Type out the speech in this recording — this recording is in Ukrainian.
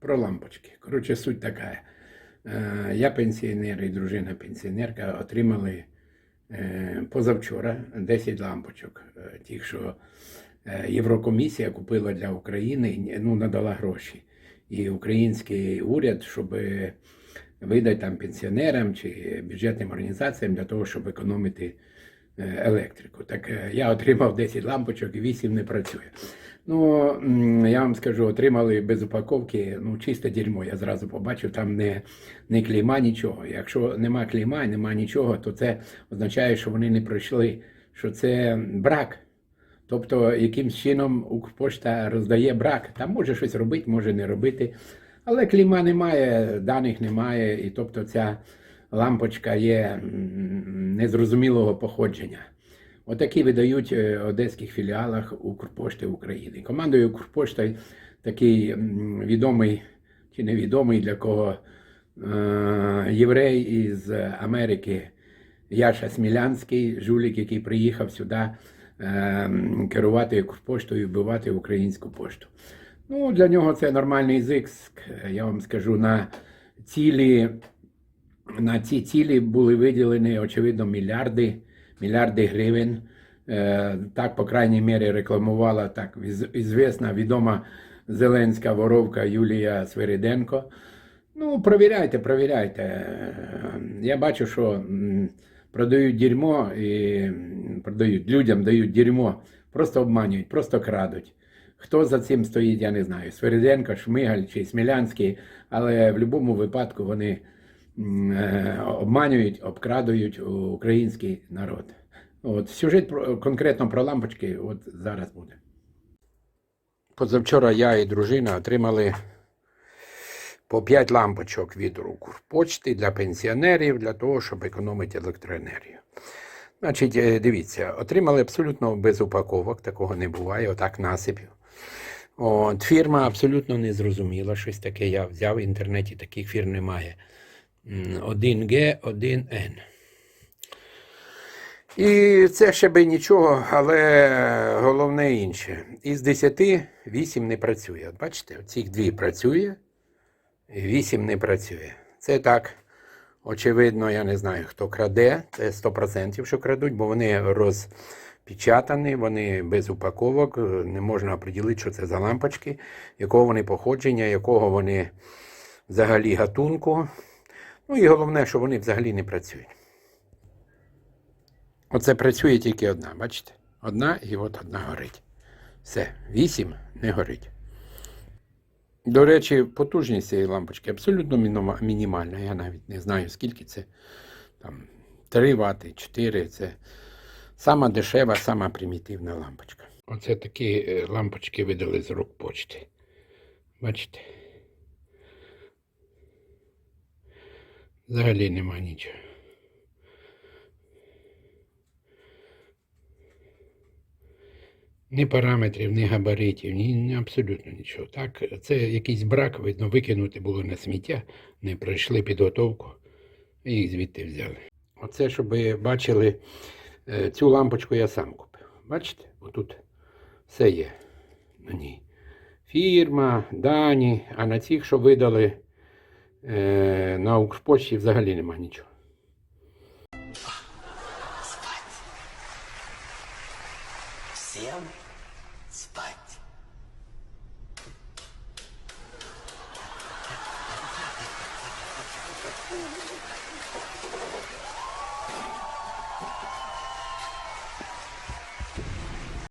про лампочки. Коротше, суть така. Е, Я пенсіонер і дружина пенсіонерка отримали е, позавчора 10 лампочок. е, Тих, що Єврокомісія купила для України, ну, надала гроші. І український уряд, щоб видати там пенсіонерам чи бюджетним організаціям для того, щоб економити електрику. Так е, я отримав 10 лампочок і 8 не працює. Ну, я вам скажу, отримали без упаковки, ну, чисте дерьмо. Я зразу побачив, там не, не клейма, нічого. Якщо нема клейма, нема нічого, то це означає, що вони не пройшли, що це брак. Тобто, якимсь чином Укрпошта роздає брак. Там може щось робити, може не робити. Але кліма немає, даних немає, і тобто ця лампочка є незрозумілого походження. Отакі видають е, в одеських філіалах Укрпошти України. Командою Укрпошти такий відомий чи невідомий для кого е, єврей із Америки Яша Смілянський, жулік, який приїхав сюди е, керувати Укрпоштою і вбивати українську пошту. Ну, для нього це нормальний зиск. Я вам скажу, на цілі, на ці цілі були виділені, очевидно, мільярди, мільярди гривень. Е, Так, по крайній мірі, рекламувала так ізвісна, відома зеленська воровка Юлія Свириденко. Ну, провіряйте, провіряйте. Е, Я бачу, що продають дерьмо і продають людям дають дерьмо, просто обманюють, просто крадуть. Хто за цим стоїть, я не знаю. Свериденко, Шмигаль чи Смілянський, але в будь-якому випадку вони обманюють, обкрадують український народ. От, сюжет про, конкретно про лампочки от зараз буде. Позавчора я і дружина отримали по 5 лампочок від Укрпочти для пенсіонерів, для того, щоб економити електроенергію. Значить, е, дивіться, отримали абсолютно без упаковок, такого не буває, отак насипів. От, фірма абсолютно не зрозуміла, щось таке я взяв в інтернеті, таких фірм немає. М, 1G, 1N. І це ще би нічого, але головне інше. Із 10 8 не працює. От бачите, цих дві працює, і 8 не працює. Це так, очевидно, я не знаю, хто краде. Це 100% що крадуть, бо вони розпечатані, вони без упаковок, не можна оприділити, що це за лампочки, якого вони походження, якого вони взагалі гатунку. Ну і головне, що вони взагалі не працюють. Оце працює тільки одна, бачите? Одна і от одна горить. Все, вісім не горить. До речі, потужність цієї лампочки абсолютно мінімальна. Я навіть не знаю, скільки це. Там 3 Вт, 4 це сама дешева, сама примітивна лампочка. Оце такі е, лампочки видали з рук почти. Бачите? Взагалі нема нічого. Ні параметрів, ні габаритів, ні, абсолютно нічого. Так, це якийсь брак, видно, викинути було на сміття, не пройшли підготовку і їх звідти взяли. Оце, щоб ви бачили, е, цю лампочку я сам купив. Бачите? Отут все є на ній. Фірма, дані, а на цих, що видали е, на Укрпочті взагалі нема нічого. Спать. Всім спать. Mm-hmm.